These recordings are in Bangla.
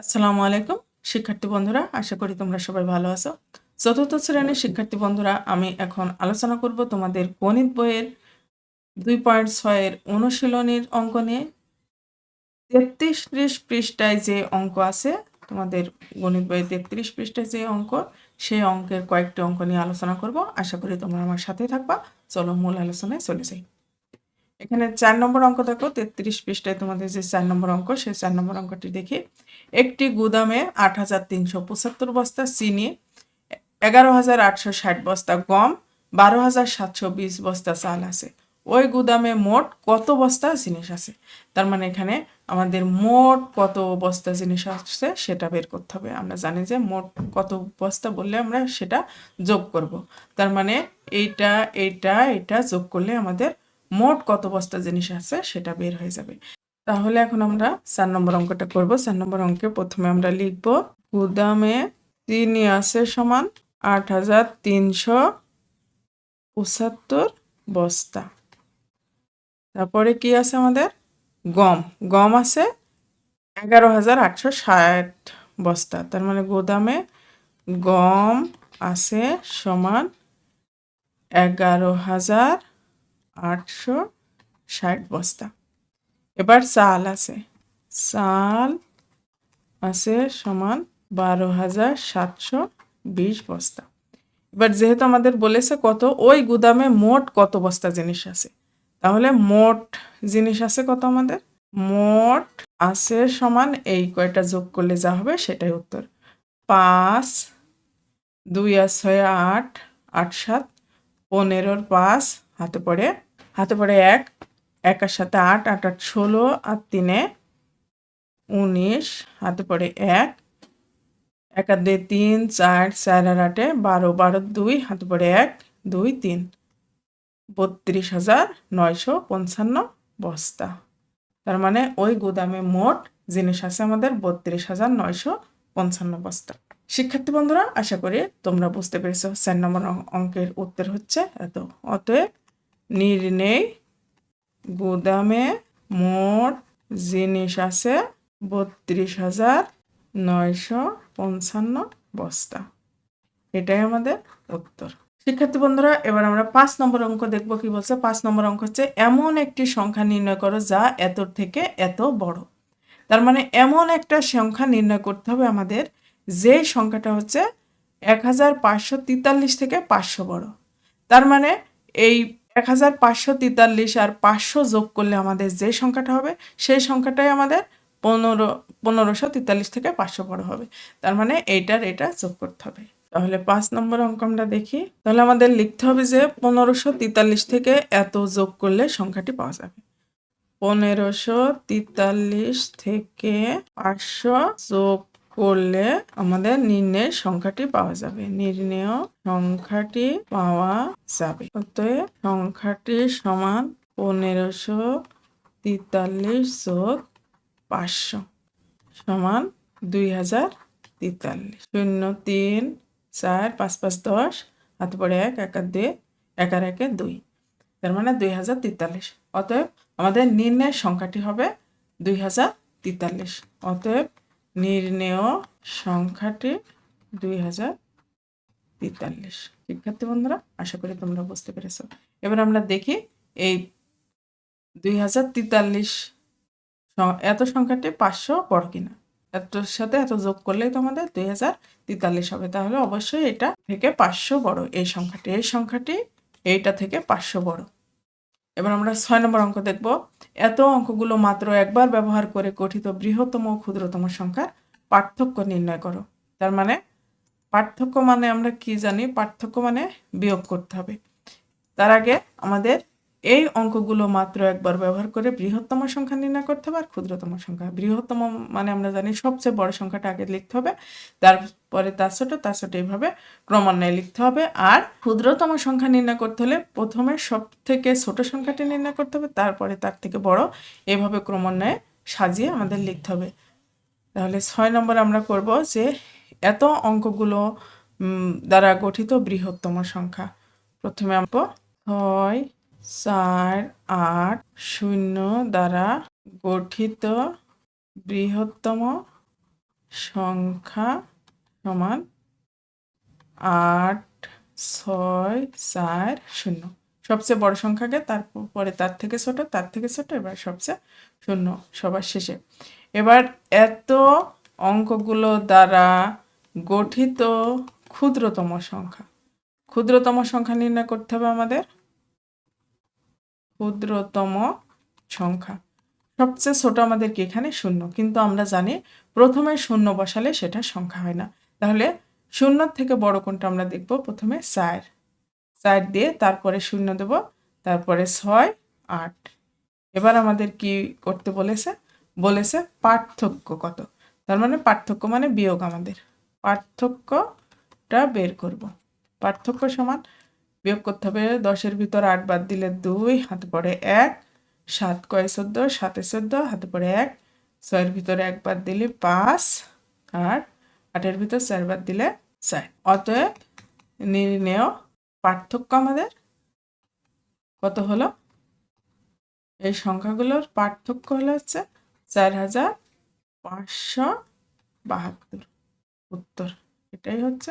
আসসালামু আলাইকুম, শিক্ষার্থী বন্ধুরা, আশা করি তোমরা সবাই ভালো আছো। চতুর্থ শ্রেণির শিক্ষার্থী বন্ধুরা, আমি এখন আলোচনা করব তোমাদের গণিত বইয়ের দুই পয়েন্ট ছয়ের অনুশীলনীর অঙ্ক নিয়ে। তেত্রিশ পৃষ্ঠায় যে অঙ্ক আছে, তোমাদের গণিত বইয়ের তেত্রিশ পৃষ্ঠায় যে অঙ্ক, সেই অঙ্কের কয়েকটি অঙ্ক নিয়ে আলোচনা করব। আশা করি তোমরা আমার সাথে থাকবা। চলো মূল আলোচনায় চলে যাই। এখানে চার নম্বর অঙ্ক দেখো, তেত্রিশ পৃষ্ঠায় তোমাদের যে চার নম্বর অঙ্ক, সেই চার নম্বর অঙ্কটি দেখি। একটি গুদামে আট হাজার তিনশো পঁচাত্তর বস্তা চিনি, এগারো হাজার আটশো ষাট বস্তা গম, বারো হাজার সাতশো বিশ বস্তা চাল আছে। ওই গুদামে মোট কত বস্তা জিনিস আছে? তার মানে এখানে আমাদের মোট কত বস্তা জিনিস আসছে সেটা বের করতে হবে। আমরা জানি যে মোট কত বস্তা বললে আমরা সেটা যোগ করব। তার মানে এইটা এইটা এটা যোগ করলে আমাদের মোট কত বস্তা জিনিস আছে সেটা বের হয়ে যাবে। তাহলে এখন আমরা চার নম্বর অঙ্কটা করব। চার নম্বর অঙ্কে প্রথমে আমরা লিখব, গুদামে চিনি আছে সমান আট হাজার তিনশো পঁচাত্তর বস্তা। তারপরে কি আছে আমাদের? গম। গম আছে এগারো হাজার আটশো ষাট বস্তা। তার মানে গুদামে গম আছে সমান এগারো হাজার আটশো ষাট বস্তা। এবার চাল আছে। চাল আছে সমান বারো হাজার সাতশো বিশ বস্তা। এবার যেহেতু আমাদের বলেছে কত, ওই গুদামে মোট কত বস্তা জিনিস আছে? তাহলে মোট জিনিস আছে কত আমাদের? মোট আছে সমান এই কয়টা যোগ করলে যা হবে সেটাই উত্তর। পাঁচ, দুই আর ছয় আট আট সাত, পনেরোর পাঁচ, হাতে পড়ে হাতে পড়ে এক একের সাথে আট আট আট, ষোলো আর তিনে উনিশ, হাতে পড়ে এক। এক আর দুই, তিন, চার চার আর আটে বারো বারো, দুই, হাতে পড়ে এক, দুই, তিন। বত্রিশ হাজার নয়শো পঞ্চান্ন বস্তা। তার মানে ওই গুদামে মোট জিনিস আছে আমাদের বত্রিশ হাজার নয়শো পঞ্চান্ন বস্তা। শিক্ষার্থী বন্ধুরা, আশা করি তোমরা বুঝতে পেরেছ। চার নম্বর অঙ্কের উত্তর হচ্ছে এত। অতএব নির্ণয় গুদামে মোট জিনিস আছে বত্রিশ হাজার নয়শো পঞ্চান্ন বস্তা। এটাই আমাদের উত্তর। শিক্ষার্থী বন্ধুরা, এবার আমরা পাঁচ নম্বর অঙ্ক দেখব কি বলছে। পাঁচ নম্বর অঙ্ক হচ্ছে, এমন একটি সংখ্যা নির্ণয় করো যা এতর থেকে এত বড়। তার মানে এমন একটা সংখ্যা নির্ণয় করতে হবে আমাদের, যে সংখ্যাটা হচ্ছে এক হাজার পাঁচশো তেতাল্লিশ থেকে পাঁচশো বড়। তার মানে এই এক হাজার পাঁচশো তেতাল্লিশ আর পাঁচশো যোগ করলে আমাদের যে সংখ্যাটা হবে, সেই সংখ্যাটাই আমাদের পনেরো, পনেরোশো তেতাল্লিশ থেকে পাঁচশো বড় হবে। তার মানে এইটার এটা যোগ করতে হবে। তাহলে পাঁচ নম্বর অঙ্ক আমরা দেখি। তাহলে আমাদের লিখতে হবে যে পনেরোশো তেতাল্লিশ থেকে এত যোগ করলে সংখ্যাটি পাওয়া যাবে। পনেরোশো তেতাল্লিশ থেকে পাঁচশো যোগ করলে আমাদের নির্ণয়ের সংখ্যাটি পাওয়া যাবে। নির্ণেয় সংখ্যাটি পাওয়া যাবে। অতএব সংখ্যাটি সমান পনেরোশো তেতাল্লিশ যোগ পাঁচশো সমান দুই হাজার তেতাল্লিশ। শূন্য, তিন, চার, পাঁচ পাঁচ, দশ হাতে পড়ে এক এক দুই, এক, আর একে দুই। তার মানে দুই হাজার তেতাল্লিশ। অতএব আমাদের নির্ণয়ের সংখ্যাটি হবে দুই হাজার তেতাল্লিশ। অতএব নির্ণেয় সংখ্যাটি দুই হাজার তেতাল্লিশ। শিক্ষার্থী বন্ধুরা, আশা করি তোমরা বুঝতে পেরেছ। এবার আমরা দেখি এই দুই হাজার তেতাল্লিশ এত সংখ্যাটি পাঁচশো বড় কিনা। এতর সাথে এত যোগ করলেই তো আমাদের দুই হাজার হবে। তাহলে অবশ্যই এটা থেকে পাঁচশো বড় এই সংখ্যাটি। এই সংখ্যাটি এইটা থেকে পাঁচশো বড়। এবার আমরা ছয় নম্বর অঙ্ক দেখব। এত অঙ্কগুলো মাত্র একবার ব্যবহার করে গঠিত বৃহত্তম ও ক্ষুদ্রতম সংখ্যার পার্থক্য নির্ণয় করো। তার মানে পার্থক্য মানে আমরা কি জানি? পার্থক্য মানে বিয়োগ করতে হবে। তার আগে আমাদের এই অঙ্কগুলো মাত্র একবার ব্যবহার করে বৃহত্তম সংখ্যা নির্ণয় করতে হবে আর ক্ষুদ্রতম সংখ্যা। বৃহত্তম মানে আমরা জানি সবচেয়ে বড় সংখ্যাটা আগে লিখতে হবে, তারপরে তার ছোট তার ছোট এইভাবে ক্রমান্বয়ে লিখতে হবে। আর ক্ষুদ্রতম সংখ্যা নির্ণয় করতে হলে প্রথমে সব থেকে ছোট সংখ্যাটি নির্ণয় করতে হবে, তারপরে তার থেকে বড় এভাবে ক্রমান্বয়ে সাজিয়ে আমাদের লিখতে হবে। তাহলে ছয় নম্বর আমরা করব যে এত অঙ্কগুলো দ্বারা গঠিত বৃহত্তম সংখ্যা। প্রথমে আমরা ছয় চার আট শূন্য দ্বারা গঠিত বৃহত্তম সংখ্যা সমান আট, ছয়, চার, শূন্য। সবচেয়ে বড় সংখ্যাকে তারপরে তার থেকে ছোট, তার থেকে ছোট, এবার সবচেয়ে শূন্য সবার শেষে। এবার এত অঙ্কগুলো দ্বারা গঠিত ক্ষুদ্রতম সংখ্যা। ক্ষুদ্রতম সংখ্যা নির্ণয় করতে হবে আমাদের। ক্ষুদ্রতম সংখ্যা। সবচেয়ে ছোট আমাদের কি এখানে শূন্য। কিন্তু আমরা জানি প্রথমে শূন্য বসালে সেটা সংখ্যা হয় না। তাহলে শূন্য থেকে বড় কোনটা আমরা দেখব? প্রথমে চার। চার দিয়ে তারপরে শূন্য দেব, তারপরে ছয়, আট। এবার আমাদের কি করতে বলেছে? বলেছে পার্থক্য কত? তার মানে পার্থক্য মানে বিয়োগ আমাদের। পার্থক্যটা বের করব। পার্থক্য সমান বিয়োগ করতে হবে। দশের ভিতর আট বাদ দিলে দুই, হাতে পড়ে এক, সাত কয় চোদ্দ, সাতে চোদ্দ, হাতে পড়ে এক, ছয়ের ভিতরে এক বাদ দিলে পাঁচ, আর আটের ভিতর চার বাদ দিলে চার। অতএব নির্ণেয় পার্থক্য আমাদের। কত হলো? এই সংখ্যাগুলোর পার্থক্য হলো হচ্ছে চার হাজার পাঁচশো বাহাত্তর। উত্তর, এটাই হচ্ছে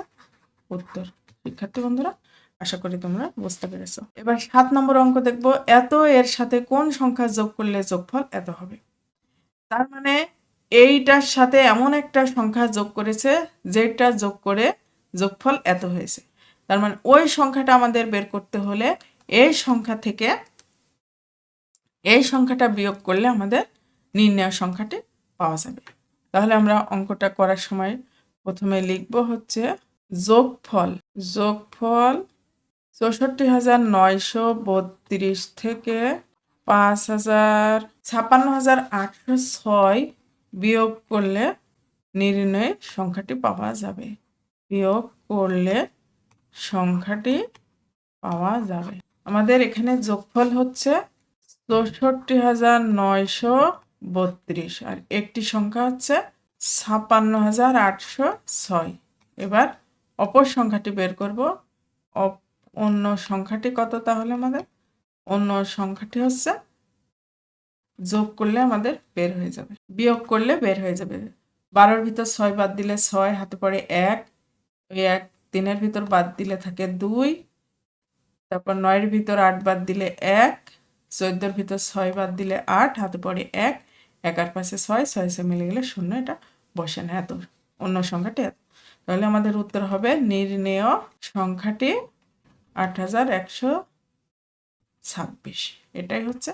উত্তর। শিক্ষার্থী বন্ধুরা আশা করি তোমরা বুঝতে পেরেছ। এবার সাত নম্বর অঙ্ক দেখব, এত এর সাথে কোন সংখ্যা যোগ করলে যোগফল এত হবে? তার মানে এইটার সাথে এমন একটা সংখ্যা যোগ করেছে, যেটা যোগ করে যোগফল এত হয়েছে। তার মানে ওই সংখ্যাটা আমাদের বের করতে হলে এই সংখ্যা থেকে এই সংখ্যাটা বিয়োগ করলে আমাদের নির্ণয় সংখ্যাটি পাওয়া যাবে। তাহলে আমরা অঙ্কটা করার সময় প্রথমে লিখব হচ্ছে যোগফল যোগফল চৌষট্টি হাজার নয়শো বত্রিশ থেকে পাঁচ হাজার ছাপ্পান্ন হাজার আটশো ছয় বিয়োগ করলে নির্ণয় সংখ্যাটি পাওয়া যাবে। বিয়োগ করলে সংখ্যাটি পাওয়া যাবে। আমাদের এখানে যোগফল হচ্ছে চৌষট্টি হাজার নয়শো বত্রিশ আর একটি সংখ্যা হচ্ছে ছাপ্পান্ন হাজার আটশো ছয়। এবার অপর সংখ্যাটি বের করব। অন্য সংখ্যাটি কত তাহলে আমাদের? অন্য সংখ্যাটি হচ্ছে যোগ করলে আমাদের বের হয়ে যাবে। বিয়োগ করলে বের হয়ে যাবে। বারোর ভিতর ছয় বাদ দিলে ছয়, হাতে পড়ে এক। ওই এক তিনের ভিতর বাদ দিলে থাকে দুই। তারপর নয়ের ভিতর আট বাদ দিলে এক। চোদ্দোর ভিতর ছয় বাদ দিলে আট, হাতে পড়ে এক। একার পাশে ছয় ছয় ছয় মিলে গেলে শূন্য, এটা বসে না এত। অন্য সংখ্যাটি এত। তাহলে আমাদের উত্তর হবে নির্ণেয় সংখ্যাটি আট হাজার একশো ছাব্বিশ। এটাই হচ্ছে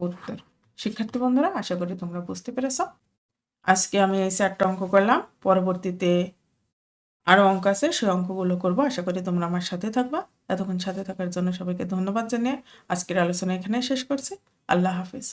উত্তর। শিক্ষার্থী বন্ধুরা, আশা করি তোমরা বুঝতে পেরেছ। আজকে আমি এই চারটা অঙ্ক করলাম। পরবর্তীতে আরও অঙ্ক আছে, সেই অঙ্কগুলো করব। আশা করি তোমরা আমার সাথে থাকবা। এতক্ষণ সাথে থাকার জন্য সবাইকে ধন্যবাদ জানিয়ে আজকের আলোচনা এখানে শেষ করছি। আল্লাহ হাফিজ।